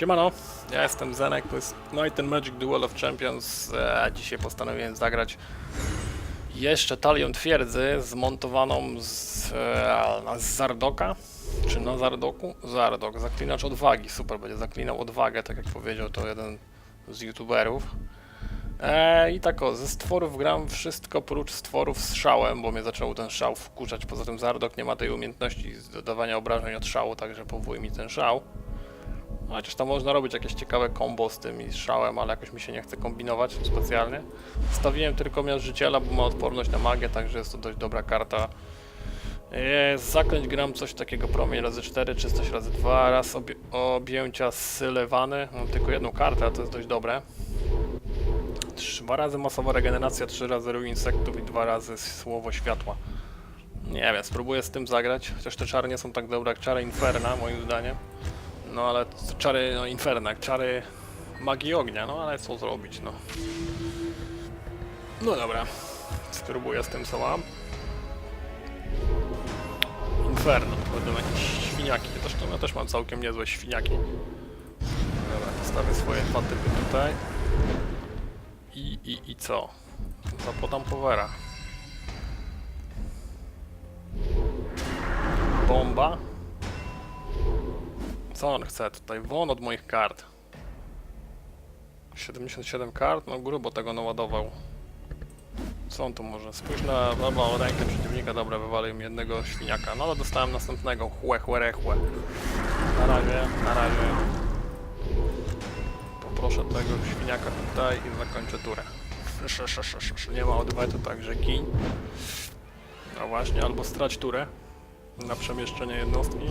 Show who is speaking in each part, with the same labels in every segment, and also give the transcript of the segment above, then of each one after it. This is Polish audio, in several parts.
Speaker 1: Siemano, ja jestem Zenek, to jest Might and Magic Duel of Champions, e, dzisiaj postanowiłem zagrać jeszcze talią twierdzy zmontowaną z, e, z Zardoka, czy na Zardoku? Zardok, zaklinacz odwagi, super, będzie zaklinał odwagę, tak jak powiedział to jeden z youtuberów. E, I tak o, ze stworów gram wszystko prócz stworów z szałem, bo mnie zaczął ten szał wkurzać, poza tym Zardok nie ma tej umiejętności dodawania obrażeń od szału, także powój mi ten szał. Chociaż tam można robić jakieś ciekawe combo z tym i z szałem, ale jakoś mi się nie chce kombinować specjalnie. Stawiłem tylko miast życiela, bo ma odporność na magię, także jest to dość dobra karta. Z zaklęć gram coś takiego promień razy 4, czystość razy 2, raz obie objęcia sylewany. Mam tylko jedną kartę, a to jest dość dobre. Dwa razy masowa regeneracja, trzy razy ruin insektów i dwa razy słowo światła. Nie wiem, spróbuję z tym zagrać, chociaż te czary nie są tak dobre jak czary Inferna, moim zdaniem. No ale czary, no Inferna, czary magii ognia, no ale co zrobić, no. No dobra, spróbuję z tym co mam. Inferno, to będą jakieś świniaki, zresztą ja też mam całkiem niezłe świniaki. Dobra, postawię swoje dwa typy tutaj. I, i, i co? Zapodam powera. Bomba. Co on chce tutaj? Won od moich kart. 77 kart? No grubo tego naładował. Co on tu może? Spójrz na albo rękę przeciwnika, dobra, wywalił mi jednego świniaka. No ale dostałem następnego. Chłe, chłe, rechłe. Na razie, na razie. Poproszę tego świniaka tutaj i zakończę turę. Nie ma odwetu, także gin. No właśnie, albo strać turę na przemieszczenie jednostki.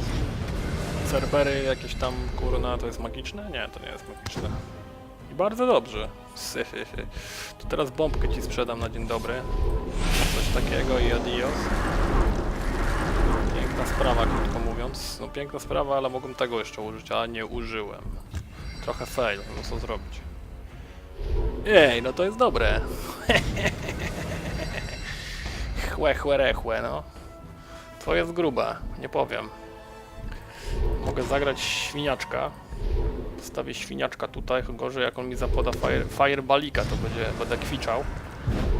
Speaker 1: Serwery jakieś tam, kurna, to jest magiczne? Nie, to nie jest magiczne. I bardzo dobrze. To teraz bombkę ci sprzedam na dzień dobry. Coś takiego i adios. Piękna sprawa, krótko mówiąc. No piękna sprawa, ale mogłem tego jeszcze użyć, a nie użyłem. Trochę fail, no co zrobić. Ej, no to jest dobre. chłe, chłe, rechłe, no. To jest gruba, nie powiem. Mogę zagrać świniaczka. Stawię świniaczka tutaj, gorzej jak on mi zapoda fire, firebalika, to będzie, będę kwiczał.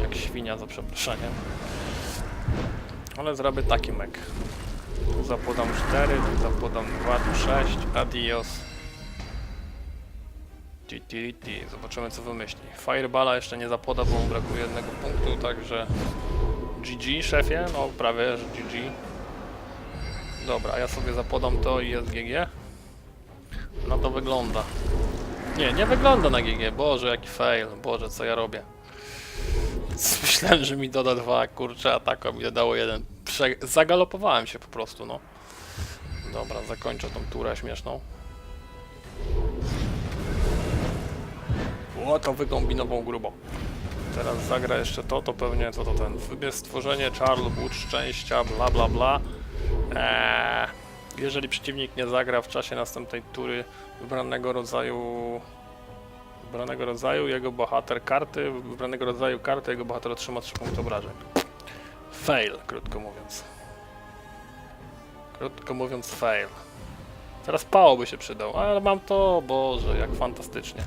Speaker 1: Jak świnia, za przeproszeniem. Ale zrobię taki mek. Tu zapodam 4, tu zapodam 2, tu 6, adios. Ti, ti, ti. Zobaczymy co wymyśli. Fireballa jeszcze nie zapoda, bo mu brakuje jednego punktu, także GG szefie, no prawie że GG. Dobra, ja sobie zapodam to i jest GG. No to wygląda. Nie, nie wygląda na GG. Boże, jaki fail. Boże, co ja robię. Myślałem, że mi doda dwa, kurczę, ataku, mi dodało jeden. Prze zagalopowałem się po prostu, no. Dobra, zakończę tą turę śmieszną. O, to wykombinował grubo. Teraz zagra jeszcze to, to pewnie co to ten. Wybierz stworzenie, Charles, Bóg szczęścia, bla bla bla. Eee, jeżeli przeciwnik nie zagra w czasie następnej tury wybranego rodzaju wybranego rodzaju, jego bohater karty, wybranego rodzaju karty, jego bohater otrzyma 3 punkty obrażeń. Fail, krótko mówiąc. Krótko mówiąc, fail. Teraz Pao by się przydał, ale mam to, Boże, jak fantastycznie.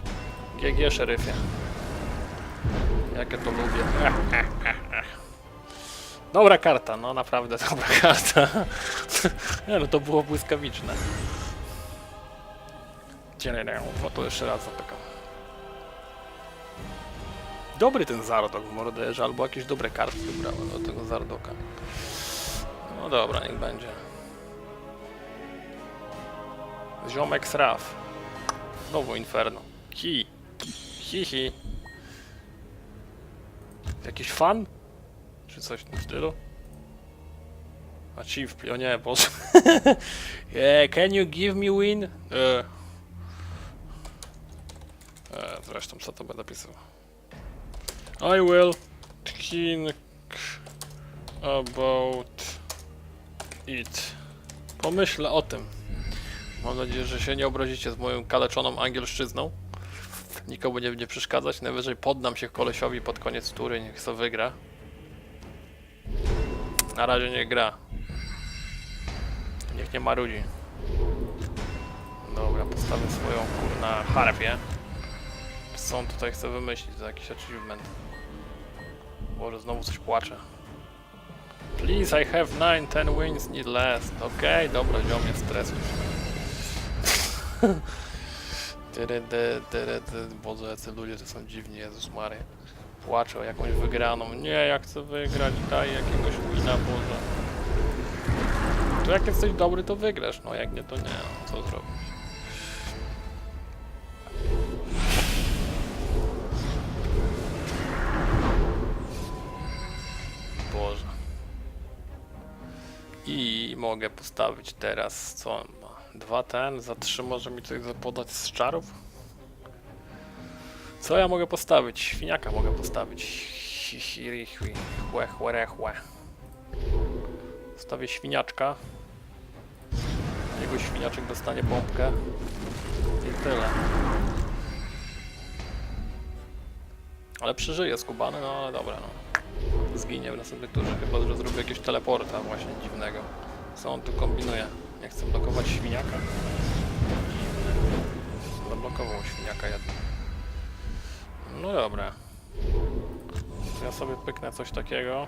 Speaker 1: GG, szeryfie. Jakie to lubię. Dobra karta, no naprawdę dobra karta. Nie no, to było błyskawiczne. No to jeszcze raz zapykam. Dobry ten Zardok w morderze, albo jakieś dobre karty wybrałem do tego Zardoka. No dobra, niech będzie. Ziomek Sraf. Znowu Inferno. Hi. Hi hi. Jakiś fan? Czy coś w tym stylu? Achieve, o nie, boże. yeah, can you give me win? E. E, zresztą, co to będę pisał? I will think about it. Pomyślę o tym. Mam nadzieję, że się nie obrazicie z moją kaleczoną angielszczyzną. Nikomu nie będzie przeszkadzać. Najwyżej poddam się kolesiowi pod koniec tury, niech co wygra. Na razie nie gra. Niech nie marudzi. Dobra, postawię swoją kurna harpię. Co on tutaj chce wymyślić za jakiś achievement? Boże, znowu coś płacze. Please, I have 9, 10 wins, need less. Okej, dobra, ziom jest stres. Tyry, dy, tyry, dy. Boże, jacy ludzie to są dziwni, Jezus Mary. Płaczę o jakąś wygraną. Nie, ja chcę wygrać, daj jakiegoś wina, Boże. To jak jesteś dobry, to wygrasz, no jak nie, to nie, no, co zrobić. Boże. I mogę postawić teraz, co on ma? Dwa ten, za trzy może mi coś podać z czarów? Co ja mogę postawić? Świniaka mogę postawić. Chłe, chłe. Stawię świniaczka. Jego świniaczek dostanie bombkę. I tyle. Ale przeżyje skubany, no ale dobra, no. Zginie w następnej turze, chyba że zrobię jakiegoś teleporta właśnie dziwnego. Co on tu kombinuje? Nie chcę blokować świniaka? Zablokował świniaka jednak. No dobra. Ja sobie pyknę coś takiego.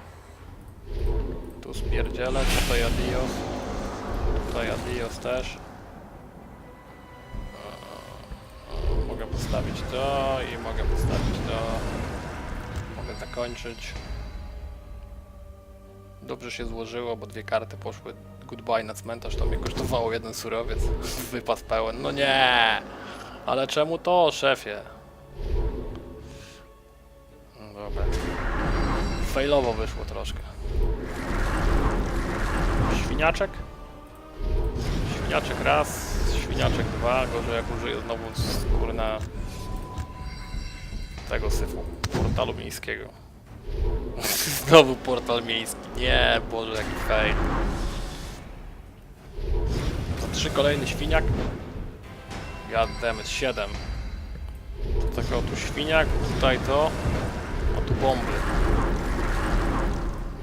Speaker 1: Tu spierdzielę, tutaj adios. Tutaj adios też. Mogę postawić to i mogę postawić to. Mogę zakończyć. Dobrze się złożyło, bo dwie karty poszły goodbye na cmentarz, to mnie kosztowało jeden surowiec. Wypas pełen. No nie! Ale czemu to, szefie? Failowo wyszło troszkę. Świniaczek? Świniaczek raz, świniaczek dwa, gorzej jak użyję znowu skórna tego syfu, portalu miejskiego. Znowu portal miejski. Nie, Boże, jaki fail. To trzy kolejny świniak. Goddammit, siedem. To tak o tu świniak, tutaj to, a tu bomby.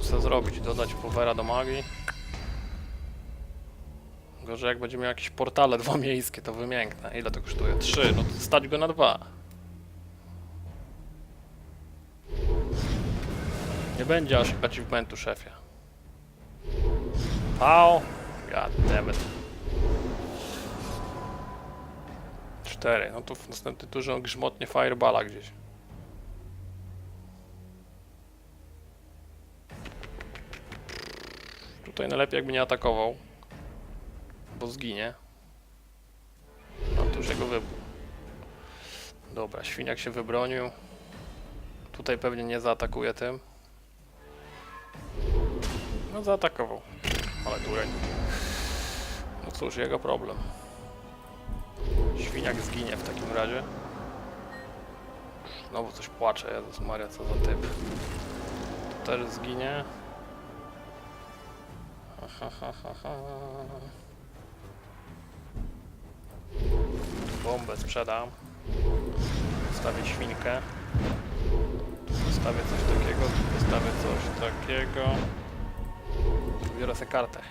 Speaker 1: Co zrobić? Dodać powera do magii? Gorzej jak będzie miał jakieś portale dwa miejskie, to wymięknę. Ile to kosztuje? Trzy, no to stać go na dwa. Nie będzie aż achievementu, szefie. Pał. God damn it. Cztery. No to w następnej turze on grzmotnie fireballa gdzieś. Tutaj najlepiej jakby nie atakował. Bo zginie. No to już jego wybór. Dobra, świniak się wybronił. Tutaj pewnie nie zaatakuje tym. No zaatakował. Ale dureń. No cóż, jego problem. Świniak zginie w takim razie. Znowu coś płacze, Jezus Maria, co za typ. To też zginie. Ha. Bombę sprzedam. Postawię świnkę. Tu postawię coś takiego, tu postawię coś takiego. Biorę sobie kartę.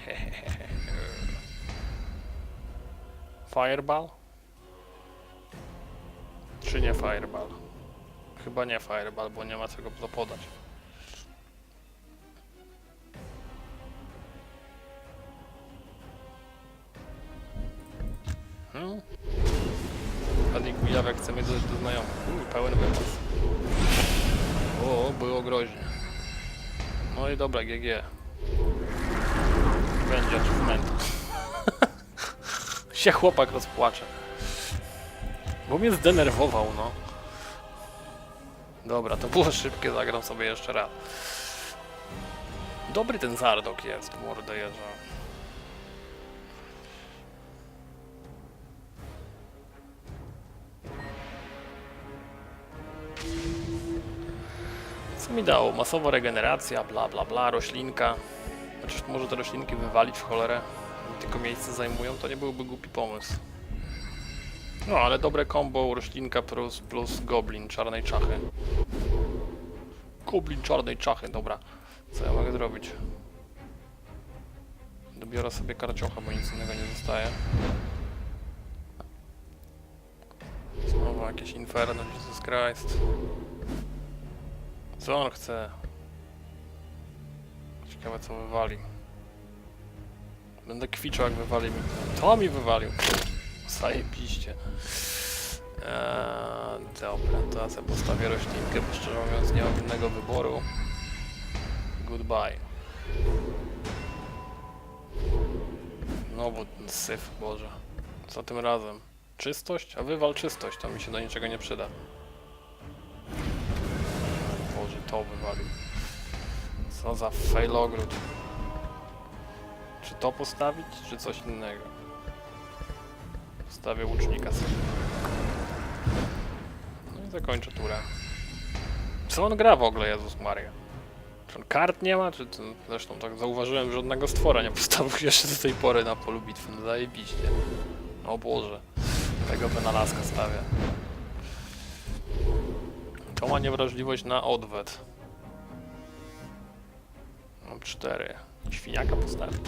Speaker 1: Fireball? Czy nie Fireball? Chyba nie Fireball, bo nie ma czego podać. Adik Milawek chce mnie dodać do znajomych. Uuu, pełen wypas. O, było groźnie. No i dobra, GG. Będzie achievement. się chłopak rozpłacze. Bo mnie zdenerwował, no. Dobra, to było szybkie, zagram sobie jeszcze raz. Dobry ten Zardok jest, mordę jeża. Co mi dało? Masowa regeneracja, bla bla bla, roślinka. Chociaż może te roślinki wywalić w cholerę, tylko miejsce zajmują, to nie byłby głupi pomysł. No, ale dobre combo, roślinka plus, plus goblin czarnej czachy. Goblin czarnej czachy, dobra. Co ja mogę zrobić? Dobiorę sobie karciocha, bo nic innego nie zostaje. Znowu jakieś inferno, Jesus Christ. Co on chce? Ciekawe co wywali. Będę kwiczał jak wywali mi. To mi wywalił. Zajebiście. Eee, dobra, to ja postawię roślinkę, bo szczerze mówiąc nie mam innego wyboru. Goodbye. Znowu ten syf, Boże. Co tym razem? Czystość? A wywal czystość, to mi się do niczego nie przyda. To wywalił. Co za failogród. Czy to postawić, czy coś innego? Postawię łucznika sobie. No i zakończę turę. Co on gra w ogóle, Jezus Maria? Czy on kart nie ma? Czy to, zresztą tak zauważyłem, że żadnego stwora nie postawił jeszcze do tej pory na polu bitwy. No zajebiście. O Boże. Tego wynalazka stawia. To ma niewrażliwość na odwet. Mam cztery. Świniaka postawić.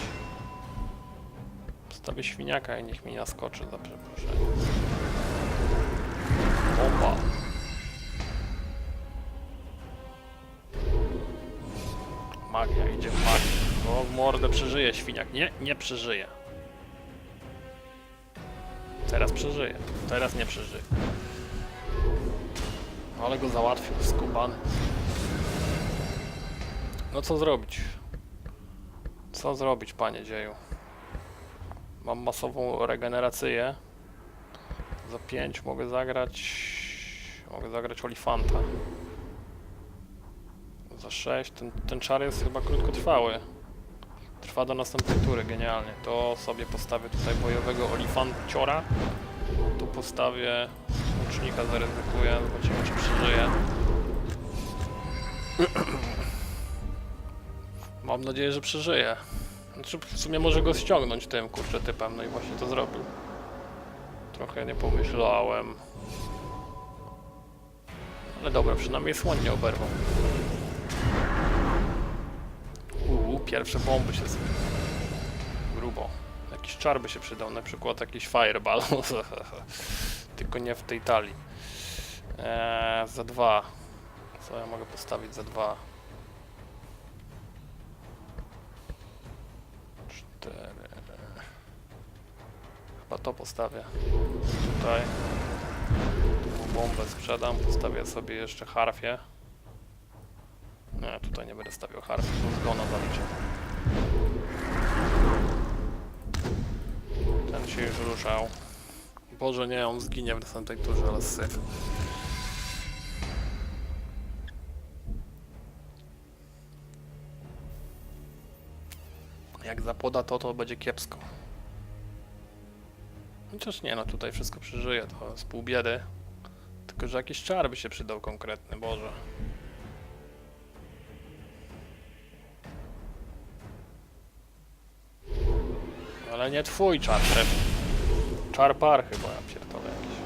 Speaker 1: Postawię świniaka i niech mi naskoczy za przeproszenie. Bomba. Magia, idzie w magię. O, w mordę przeżyje świniak. Nie, nie przeżyje. Teraz przeżyje. Teraz nie przeżyje. Ale go załatwił, skubany. No co zrobić? Co zrobić, panie dzieju? Mam masową regenerację. Za 5 mogę zagrać... Mogę zagrać Olifanta. Za 6. Ten, ten czar jest chyba krótkotrwały. Trwa do następnej tury, genialnie. To sobie postawię tutaj bojowego Olifanciora. Tu postawię łucznika, zaryzykuję. Zobaczymy, czy przeżyje. Mam nadzieję, że przeżyje. Znaczy, w sumie może go ściągnąć tym, kurczę, typem. No i właśnie to zrobił. Trochę nie pomyślałem. Ale dobra, przynajmniej słoń nie oberwał. Uuu, pierwsze bomby się zrobiły. Grubo. Jakiś czar by się przydał, na przykład jakiś fireball. Tylko nie w tej talii. Eee, za dwa. Co ja mogę postawić za dwa? Cztery. Chyba to postawię. Tutaj. Tu bombę sprzedam, postawię sobie jeszcze harfię. Nie, tutaj nie będę stawiał harfy, bo zgona zaliczę. Ten się już ruszał. Boże nie, on zginie w następnej turze, ale syf. Jak zapoda to, to będzie kiepsko. Chociaż nie, no tutaj wszystko przeżyje, to jest pół biedy. Tylko, że jakiś czar by się przydał konkretny, Boże. Ale nie twój czar, szef. Czar par chyba, ja pierdolę jakiś.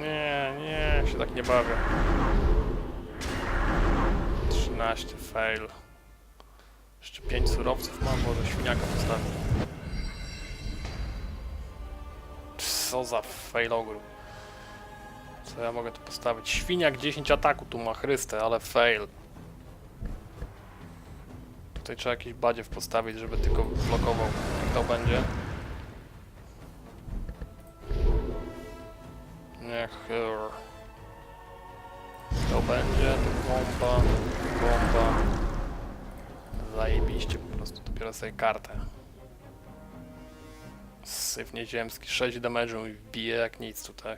Speaker 1: Nie, nie, się tak nie bawię. 13, fail. Jeszcze 5 surowców mam, może świniaka postawię. Co za failogru. Co ja mogę tu postawić? Świniak 10 ataku tu ma Chryste, ale fail. Tutaj trzeba jakiś badziew postawić, żeby tylko blokował. To będzie? Niech... er, To będzie, to bomba, bomba. Zajebiście po prostu, dopiero sobie kartę. Syf nieziemski, 6 damage'u i bije jak nic tutaj.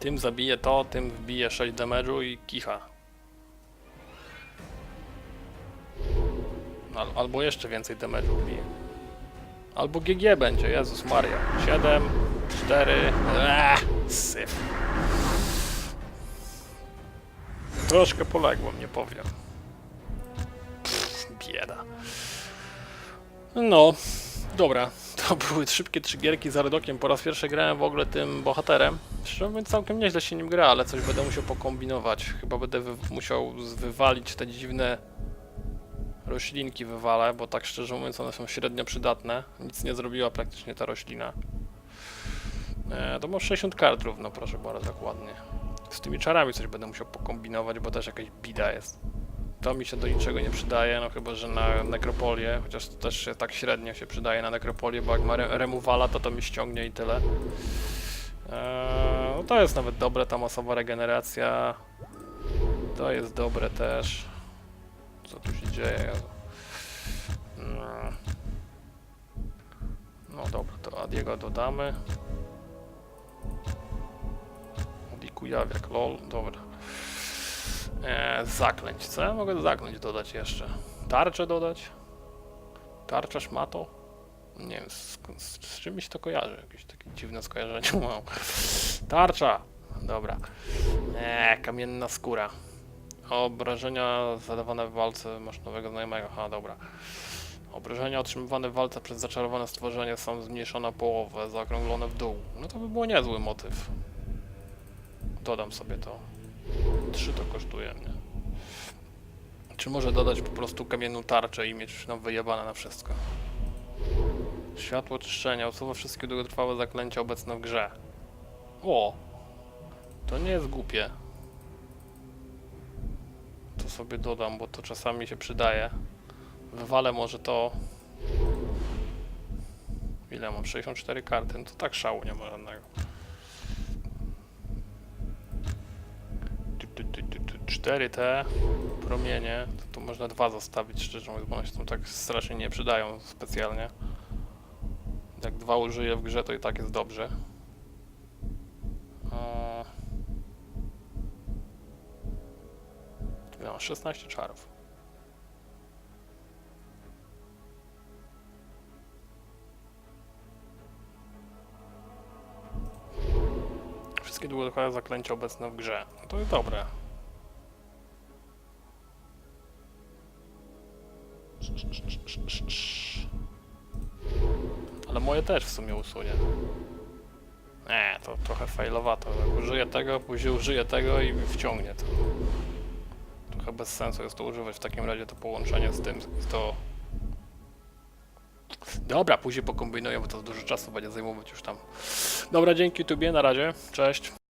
Speaker 1: Tym zabije to, tym wbije 6 damage'u i kicha. Al, albo jeszcze więcej damage'u wbije. Albo GG będzie, Jezus Maria. 7, 4, eee, syf. Troszkę poległem, nie powiem. Pff, bieda. No, dobra. To były szybkie trzy gierki z Ardokiem. Po raz pierwszy grałem w ogóle tym bohaterem. Szczerze całkiem nieźle się nim gra, ale coś będę musiał pokombinować. Chyba będę musiał wywalić te dziwne roślinki wywalę, bo tak szczerze mówiąc one są średnio przydatne. Nic nie zrobiła praktycznie ta roślina. E, to masz 60 kart równo, proszę bardzo, dokładnie. Z tymi czarami coś będę musiał pokombinować, bo też jakaś bida jest. To mi się do niczego nie przydaje, no chyba, że na nekropolię, chociaż to też się tak średnio się przydaje na nekropolię, bo jak ma re remuwala, to to mi ściągnie i tyle. Eee, no to jest nawet dobre, ta masowa regeneracja. To jest dobre też. Co tu się dzieje? Mm. No dobra, to Adiego dodamy. Odikujawiak, lol, dobra. Eee, zaklęć, co ja mogę zaklęć dodać jeszcze? Tarczę dodać? Tarcza szmato? Nie wiem, z, z, z czym mi się to kojarzy? Jakieś takie dziwne skojarzenie mam. Tarcza! Dobra. Eee, kamienna skóra. Obrażenia zadawane w walce masz nowego znajomego. Aha, dobra. Obrażenia otrzymywane w walce przez zaczarowane stworzenie są zmniejszone o połowę, zaokrąglone w dół. No to by było niezły motyw. Dodam sobie to. 3 to kosztuje mnie. Czy może dodać po prostu kamienną tarczę i mieć nam wyjebane na wszystko? Światło czyszczenia usuwa wszystkie długotrwałe zaklęcia obecne w grze. O! To nie jest głupie. Sobie dodam, bo to czasami się przydaje. Wywalę może to... Ile mam? 64 karty. No to tak szału nie ma żadnego. Tu, tu, tu, tu, tu, 4 te promienie, to tu można dwa zostawić, szczerze mówiąc, bo one się tam tak strasznie nie przydają specjalnie. Jak dwa użyję w grze, to i tak jest dobrze. 16 czarów. Wszystkie długotrwałe zaklęcia obecne w grze. No to jest dobre. Ale moje też w sumie usunie. Nie, to trochę failowato. Użyję tego, później użyję tego i wciągnie to. Trochę bez sensu jest to używać w takim razie to połączenie z tym, to... Dobra, później pokombinuję, bo to dużo czasu będzie zajmować już tam. Dobra, dzięki Tubie, na razie, cześć.